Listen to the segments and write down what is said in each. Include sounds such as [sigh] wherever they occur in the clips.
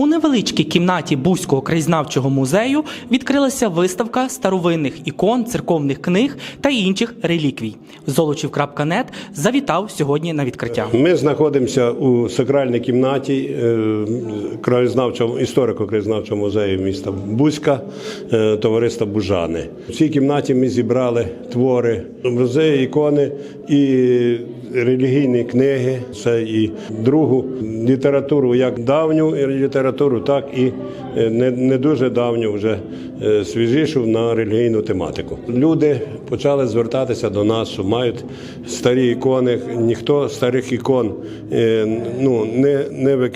У невеличкій кімнаті Бузького краєзнавчого музею відкрилася виставка старовинних ікон, церковних книг та інших реліквій. Золочів.нет завітав сьогодні на відкриття. Ми знаходимося у сакральній кімнаті е, краєзнавчого історико-краєзнавчого музею міста Бузька, е, товариства Бужани. В цій кімнаті ми зібрали твори, музеї, ікони і релігійні книги. Це і другу літературу, як давню літературу, так і е, не, не дуже давню, вже е, свіжішу на релігійну тематику. Люди почали звертатися до нас, мають старі ікони. Ніхто старих ікон е, ну, не,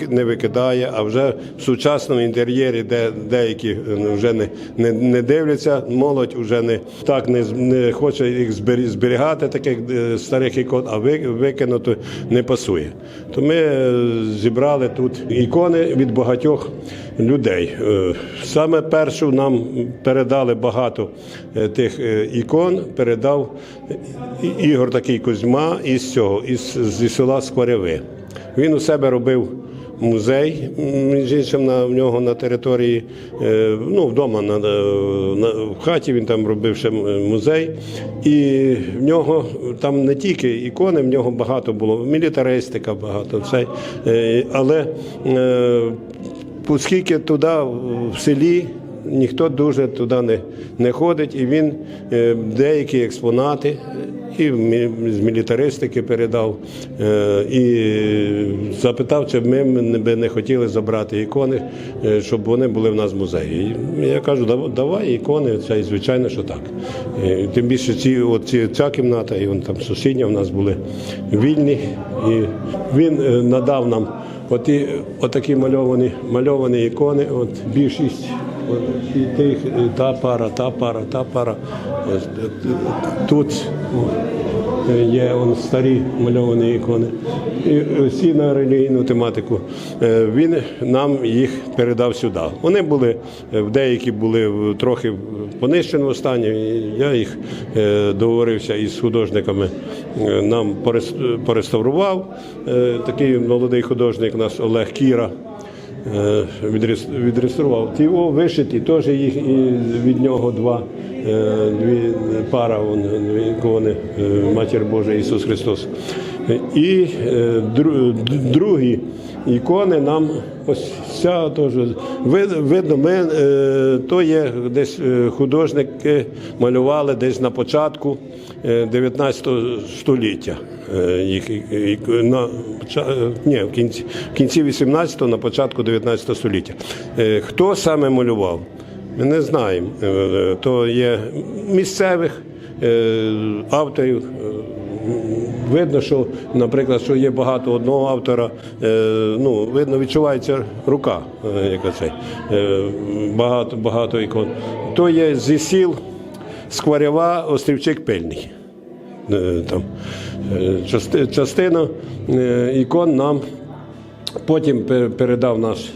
не, викидає, а вже в сучасному інтер'єрі, де деякі вже не, не, не дивляться, молодь вже не так не, не хоче їх зберігати, таких старих ікон, а ви- викинути не пасує. То ми зібрали тут ікони від багатьох людей. Е, Саме першу нам передали багато е, тих е, ікон, передав Ігор такий Кузьма із цього, із, зі села Скворяви. Він у себе робив музей, між іншим, на, в нього на території, ну, вдома на, на, в хаті він там робив ще музей. І в нього там не тільки ікони, в нього багато було, мілітаристика багато, все. Але оскільки туди в селі ніхто дуже туди не, не ходить, і він е, деякі експонати і з мілітаристики передав, е, і запитав, чи ми би не хотіли забрати ікони, е, щоб вони були в нас в музеї. Я кажу, «Дав- давай ікони, це звичайно, що так. Тим більше ці, от ці, ця кімната і вон там сусідня в нас були вільні. І він надав нам оті, отакі мальовані, мальовані ікони, от більшість і тих, і та пара, та пара, та пара. Тут є он, старі мальовані ікони. І всі на релігійну тематику. Е, Він нам їх передав сюди. Вони були, е, деякі були трохи в понищеному стані. Я їх е, договорився із художниками. Нам порес- пореставрував такий молодий художник, нас Олег Кіра. Е, відреставрував. Ті о, вишиті, теж їх від нього два, дві пара, вон, дві ікони, е, Матір Божа Ісус Христос. Е, І е, другі ікони нам ось ця теж видно, ми, е, то є десь е, художники малювали десь на початку е, 19 століття. Е, Їх на е, ні, в кінці, в кінці 18-го, на початку 19 століття. Е, Хто саме малював? Ми не знаємо. Е, То є місцевих е, авторів. е, Видно, що, наприклад, що є багато одного автора, ну, видно, відчувається рука, яка це, багато, багато ікон. То є зі сіл Скварява, Острівчик Пильний. Там, частина ікон нам потім передав наш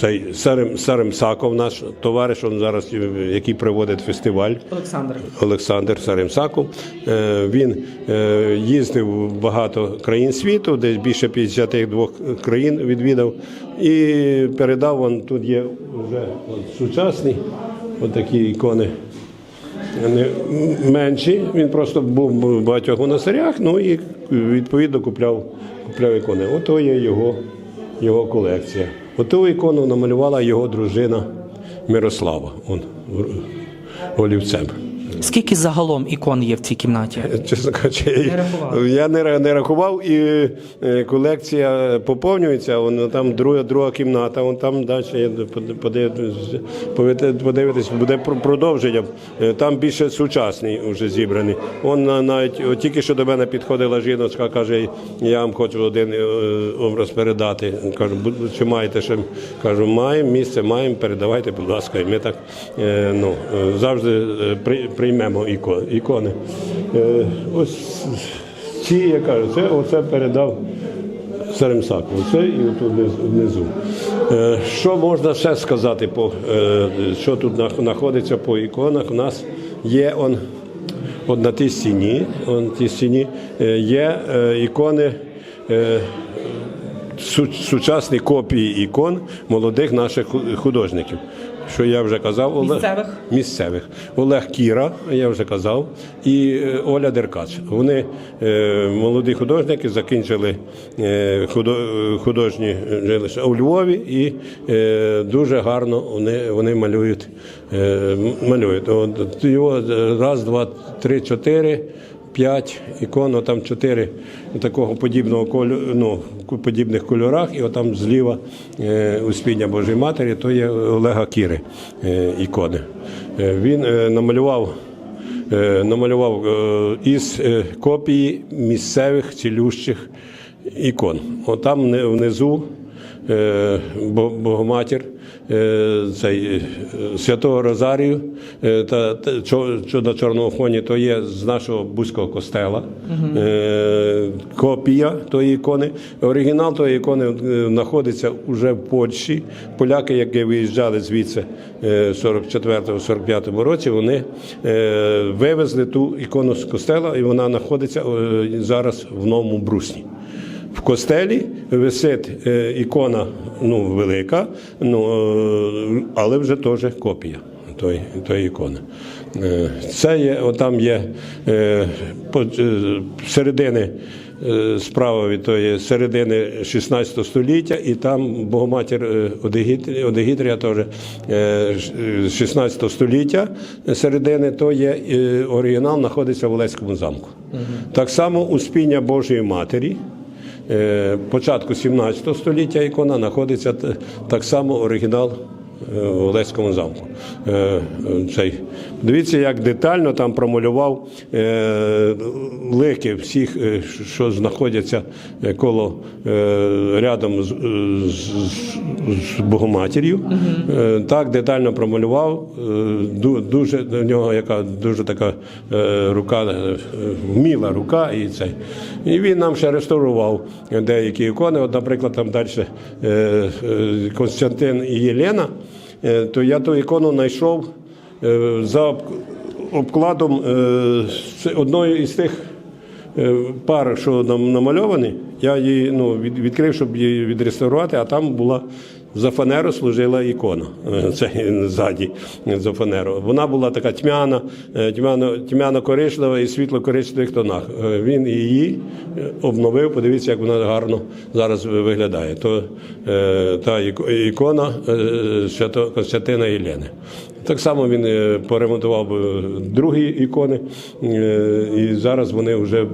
цей Сарим, Сарим Саков, наш товариш, він зараз, е, який проводить фестиваль. Олександр. Олександр Саримсаков. Е, Він е, їздив в багато країн світу, десь більше 52 країн відвідав. І передав он тут є вже от, сучасні отакі ікони. Не менші. Він просто був в багатьох монастирях, ну і відповідно купляв, купляв ікони. Ото є його, його колекція. Оту ікону намалювала його дружина Мирослава. Он, олівцем. Скільки загалом ікон є в цій кімнаті? Чесно кажучи, Не я не, не рахував, і е, колекція поповнюється. Вон там друга, друга кімната, вон там далі подивитись, подивитись, буде про- продовження. Е, Там більше сучасний вже зібраний. Он навіть от тільки що до мене підходила жіночка, каже, я вам хочу один е, образ передати. Кажу, чи маєте ще? Кажу, маємо місце, маємо, передавайте, будь ласка. І ми так е, ну, е, завжди е, при- приймемо ікони. Е, Ось ці, я кажу, це оце передав Серемсаку. Оце і тут внизу. Е, Що можна ще сказати, по, е, що тут знаходиться по іконах? У нас є он, от на тій стіні, он, тій стіні є ікони. сучасні копії ікон молодих наших художників. Що я вже казав, Олег Місцевих? місцевих. Олег Кіра, я вже казав, і е, Оля Деркач. Вони е, молоді художники, закінчили е, худо- художні жилища у Львові і дуже гарно вони, вони малюють. Малюють. От, його раз, два, три, чотири. П'ять ікон, там чотири такого подібного кольору, ну, подібних кольорах, і отам зліва е, Успіння Божої Матері, то є Олега Кіри е, ікони. Е, він намалював, намалював із копії місцевих цілющих ікон. Отам внизу Богоматір, цей, е, Святого Розарію е, та, та що на чорному фоні, то є з нашого Бузького костела. Е, Копія тої ікони. Оригінал тої ікони е, знаходиться вже в Польщі. Поляки, які виїжджали звідси е, в 44-45 році, вони е, вивезли ту ікону з костела, і вона знаходиться е, зараз в новому брусні. В костелі висить е, ікона ну, велика, ну, е, але вже теж копія тої, тої ікони. Е, Це є, отам є середини. Справа від тої середини 16 століття, і там Богоматір Одегітрія, теж е, ш- е, 16 століття середини, то є оригінал, знаходиться в Олеському замку. Так само Успіння Божої Матері. Е, початку 17 століття ікона знаходиться так само оригінал в Олеському замку. Е, е, Цей. Дивіться, як детально там промалював е, лики всіх, е, що знаходяться е, коло е, рядом з, з, з Богоматір'ю. Е, Так детально промалював. Е, Дуже до нього яка дуже така е, рука, е, вміла рука, і цей. І він нам ще реставрував деякі ікони. От, наприклад, там далі е, е, Константин і Єлена, е, то я ту ікону знайшов е, за обкладом е, одної із тих е, пар, що нам намальовані. Я її ну, відкрив, щоб її відреставрувати, а там була. За фанеру служила ікона. е, Це ззаді за фанеру. Вона була така тьмяна, е, тьмяно, тьмяно-коричнева і світло-коричневих тонах. Е, Він її обновив. Подивіться, як вона гарно зараз виглядає. То та іко- ікона Свято Константина Єлени. Так само він е, поремонтував другі ікони, е, і зараз вони вже е,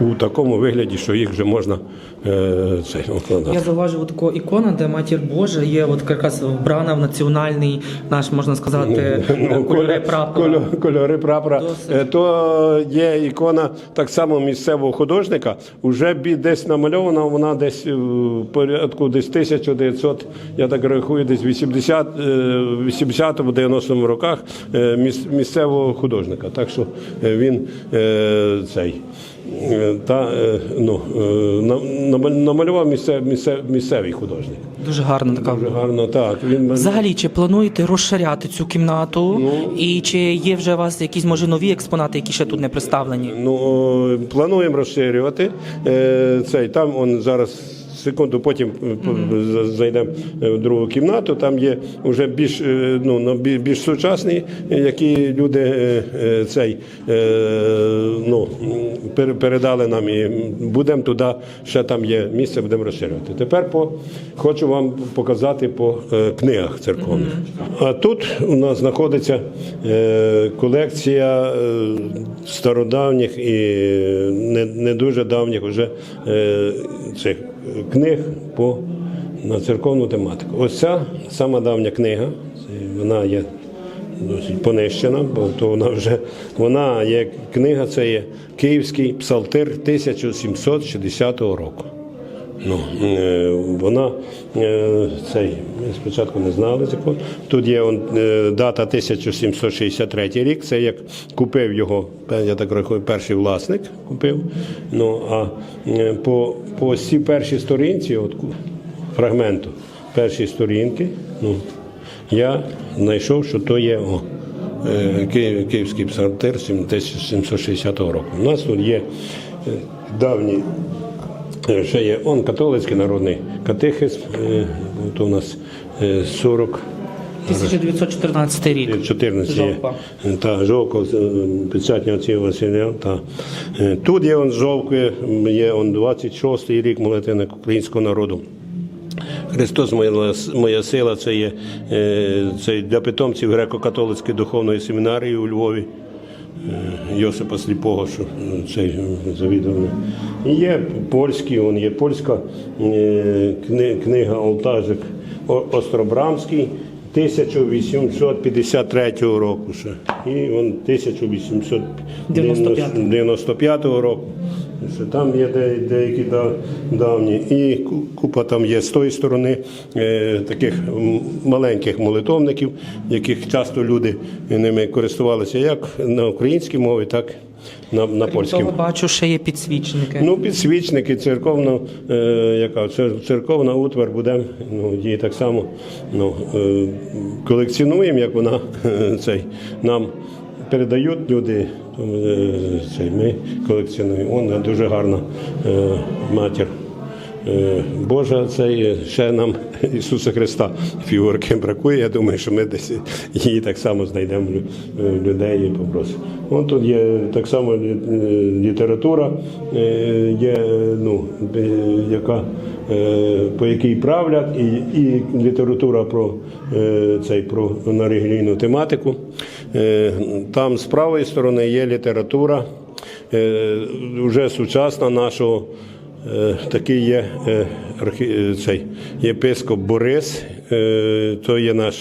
у такому вигляді, що їх вже можна е, цей, укладати. Я зауважив таку ікону, де матір Божа є от якраз вбрана в національний наш, можна сказати, Ну, кольори прапора. кольо- Кольори прапора. Досить. То є ікона так само місцевого художника. Уже десь намальована, вона десь в порядку десь 1900, я так рахую, десь 80, е, 80-му, 90-му роках е, місцевого художника. Так що е, він е, цей. Та, ну, намалював місцев, місцев, місцевий художник. Дуже гарна така. Дуже гарно, так. Він Взагалі, чи плануєте розширяти цю кімнату? Ну. І чи є вже у вас якісь може нові експонати, які ще тут не представлені? Ну, плануємо розширювати. Цей, там он зараз. Секунду, потім е, зайдемо е, в другу кімнату. Там є вже більш е, ну більш сучасні, які люди цей ну передали нам і будемо туди. Ще там є місце, будемо розширювати. Тепер по хочу вам показати по книгах церковних. А тут у нас знаходиться колекція стародавніх і не, не дуже давніх вже цих книг по на церковну тематику. Ось ця сама давня книга, вона є досить понищена, бо то вона вже вона є книга, це є Київський псалтир 1760 року. Ну, е, вона е, цей, спочатку не знали закон. Тут є он, е, дата 1763 рік. Це як купив його, я так рахую, перший власник купив. Ну а по, по цій першій сторінці, от фрагменту першої сторінки, ну, я знайшов, що то є о, Київський псалтир 1760 року. У нас тут є давні Ще є он католицький народний катехизм. е, То у нас е, 40 1914 рік. 14 є. Жовква. Та, жовко, печатня отців Василя. Та. Е, Тут є он з жовкви, є он 26-й рік молитвенник українського народу. Христос моя, моя сила це є е, це для питомців греко-католицької духовної семінарії у Львові. Е, Йосипа Сліпого, що е, цей завідував. І є польські, он є польська е, книга Олтажик Остробрамський 1853 року ще. І он 1895 року. Що Там є де- деякі да- давні, і купа там є з тої сторони е, таких маленьких молитовників, яких часто люди ними користувалися як на українській мові, так на, на. Того бачу, ще є підсвічники. Ну, підсвічники, церковна, е, яка цер- церковна утвар буде, ну, її так само ну, е, колекціонуємо, як вона [laughs] цей, нам передають люди. е, цей, ми колекціонуємо. Вона дуже гарна е, матір. Е, Божа, це є ще нам Ісуса Христа фігурки бракує. Я думаю, що ми десь її так само знайдемо е, людей і попросимо. Вон тут є так само література, е, є, е, ну, яка, по якій правлять, і, і література про, цей, про на релігійну тематику. Там з правої сторони є література вже сучасна нашого. Е, Такий є е, е, цей єпископ Борис, то є наш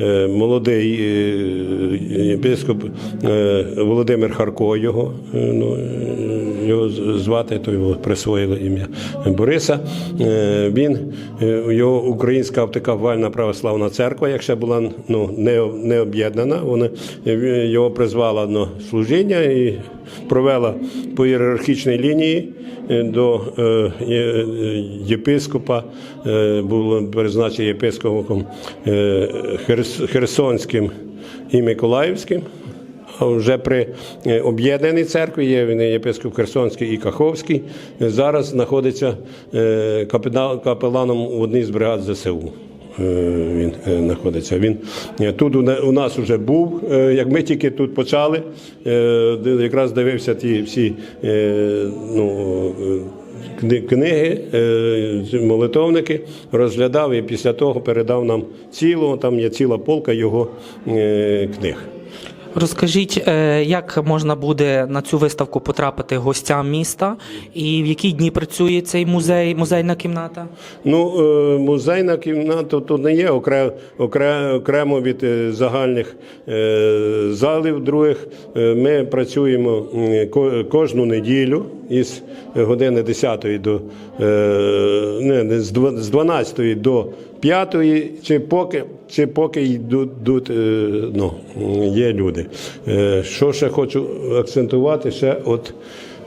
е, молодий е, єпископ е, Володимир Харко, його, е, ну, е, його звати, то його присвоїли ім'я Бориса. Е, Він, е, його українська втикавальна православна церква, як ще була ну, не, не об'єднана, вона е, його призвала на служіння і провела по ієрархічній лінії е, до е, є- е, єпископа, єпископом е, Херс- Херсонським і Миколаївським. Вже при е, об'єднаній церкві є він єпископ Херсонський і Каховський. е, Зараз знаходиться капеланом в одній з бригад ЗСУ. Е, Він е, знаходиться. Він е, тут у на- у нас вже був. Як ми тільки тут почали, якраз дивився ті всі ну, кни- книги, молитовники, розглядав і після того передав нам цілу. Там є ціла полка його книг. Розкажіть, е, як можна буде на цю виставку потрапити гостям міста, і в які дні працює цей музей, музейна кімната? Ну, е, музейна кімната тут не є окре- окре- окремо від е, загальних залів. Других ми працюємо кожну неділю із години 10 до не, з 12 до 5, чи поки, чи поки йдуть, е, ну, є люди. Е, Що ще хочу акцентувати, ще от,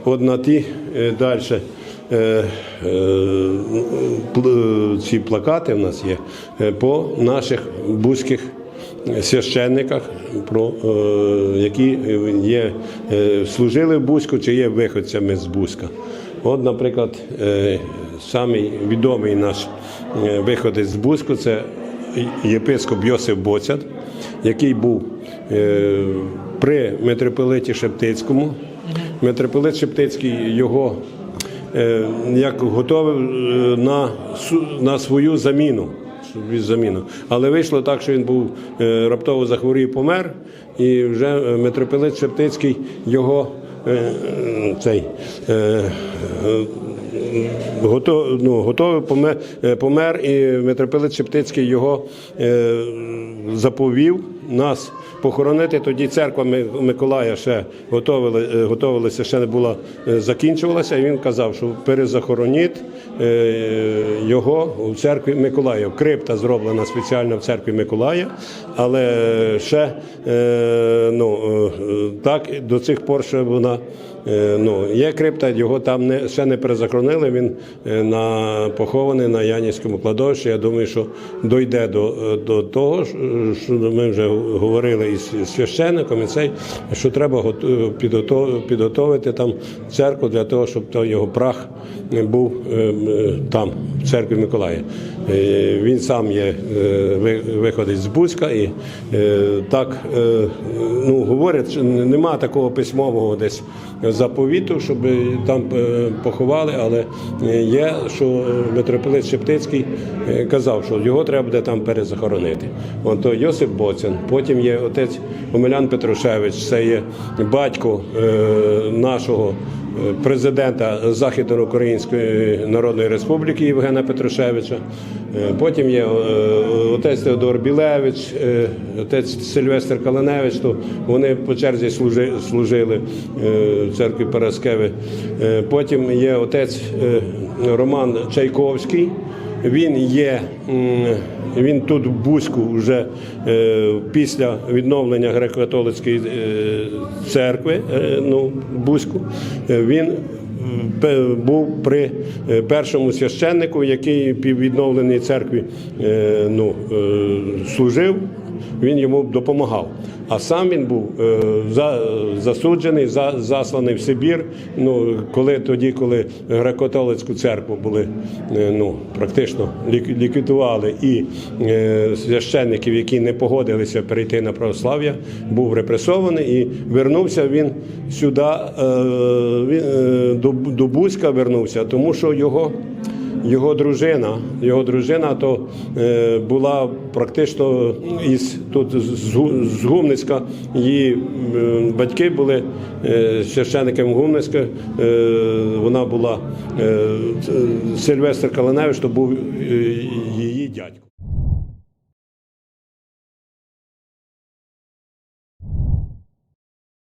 от на ті е, далі. Ці плакати в нас є по наших бузьких священниках, про, які є, служили в Бузьку чи є виходцями з Бузька. От, наприклад, самий відомий наш е, виходець з Бузьку це єпископ Йосип Боцят, який був е, при митрополиті Шептицькому. Митрополит Шептицький його е, як готовив на, на свою заміну. заміну. Але вийшло так, що він був раптово захворів, помер, і вже митрополит Шептицький його цей. Готов, ну, готовий помер, е, помер, і митрополит Шептицький його е, заповів нас похоронити. Тоді церква Миколая ще готовили, е, готовилася, ще не була е, закінчувалася. І він казав, що перезахороніть його у церкві Миколая. Крипта зроблена спеціально в церкві Миколая, але ще е, ну, так до цих пор ще вона Ну, є крипта, його там не, ще не перезахоронили. Він е, на, похований на Янівському кладовищі. Я думаю, що дойде до, е, до того, що ми вже говорили із священником, і цей, що треба гот- підготов- підготовити там церкву для того, щоб то його прах був е, е, там, в церкві Миколая. Е, Він сам є е, виходить з Бузька і так ну, говорять, що нема такого письмового десь заповіту, щоб там поховали, але є, що митрополит Шептицький казав, що його треба буде там перезахоронити. От то Йосип Боцян, потім є отець Омелян Петрушевич, це є батько нашого президента Західноукраїнської Народної Республіки Євгена Петрушевича. Е, Потім є е, отець Теодор Білевич, е, отець Сильвестр Калиневич, то вони по черзі служи- служили в церкві Параскеви. Потім є отець Роман Чайковський. Він є, він тут в Бузьку вже е, після відновлення греко-католицької е, церкви, е, ну, Бузьку, він був при першому священнику, який під відновленій церкві ну, служив, він йому допомагав. А сам він був е, за, засуджений, за, засланий в Сибір. Ну, коли, тоді, коли греко-католицьку церкву були е, ну, практично лік- ліквідували, і е, священників, які не погодилися перейти на православ'я, був репресований і вернувся він сюди, він, до Бузька вернувся, тому що його його дружина, його дружина то е, була практично із тут з, Гу- з Гумницька. Її батьки були е, священниками Гумницька. Е, вона була Сильвестр Калиневич, то був її дядько.